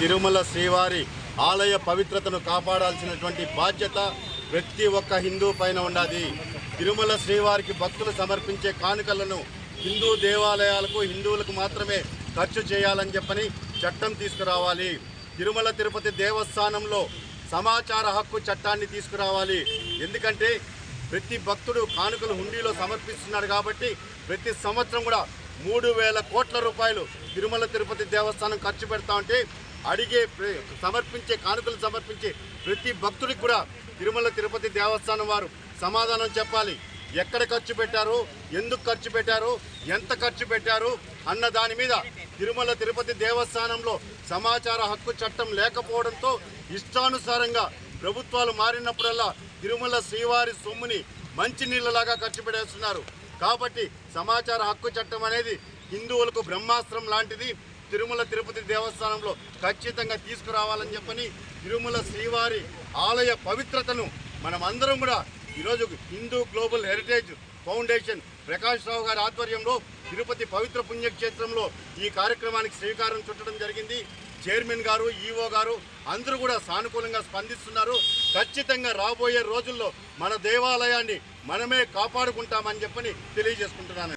తిరుమల శ్రీవారి ఆలయ పవిత్రతను కాపాడాల్సినటువంటి బాధ్యత ప్రతి ఒక్క హిందూ పైన ఉన్నది. తిరుమల శ్రీవారికి భక్తులు సమర్పించే కానుకలను హిందూ దేవాలయాలకు హిందువులకు మాత్రమే ఖర్చు చేయాలని చెప్పని చట్టం తీసుకురావాలి. తిరుమల తిరుపతి దేవస్థానంలో సమాచార హక్కు చట్టాన్ని తీసుకురావాలి. ఎందుకంటే ప్రతి భక్తుడు కానుకలు హుండీలో సమర్పిస్తున్నాడు కాబట్టి ప్రతి సంవత్సరం కూడా మూడు వేల కోట్ల రూపాయలు తిరుమల తిరుపతి దేవస్థానం ఖర్చు పెడతా ఉంటే అడిగే సమర్పించే కానుకలు సమర్పించే ప్రతి భక్తుడికి కూడా తిరుమల తిరుపతి దేవస్థానం వారు సమాధానం చెప్పాలి. ఎక్కడ ఖర్చు పెట్టారు? ఎందుకు ఖర్చు పెట్టారు? ఎంత ఖర్చు పెట్టారు? అన్న దాని మీద తిరుమల తిరుపతి దేవస్థానంలో సమాచార హక్కు చట్టం లేకపోవడంతో ఇష్టానుసారంగా ప్రభుత్వాలు మారినప్పుడల్లా తిరుమల శ్రీవారి సొమ్ముని మంచి నీళ్ళలాగా ఖర్చు పెట్టేస్తున్నారు. కాబట్టి సమాచార హక్కు చట్టం అనేది హిందువులకు బ్రహ్మాస్త్రం లాంటిది. తిరుమల తిరుపతి దేవస్థానంలో ఖచ్చితంగా తీసుకురావాలని చెప్పని తిరుమల శ్రీవారి ఆలయ పవిత్రతను మనమందరం కూడా ఈరోజు Hindu global heritage foundation Prakash Rao గారి ఆధ్వర్యంలో తిరుపతి పవిత్ర పుణ్యక్షేత్రంలో ఈ కార్యక్రమానికి శ్రీకారం చుట్టడం జరిగింది. చైర్మన్ గారు ఈఓ గారు అందరూ కూడా సానుకూలంగా స్పందిస్తున్నారు. ఖచ్చితంగా రాబోయే రోజుల్లో మన దేవాలయాన్ని మనమే కాపాడుకుంటామని చెప్పని తెలియజేసుకుంటున్నాను.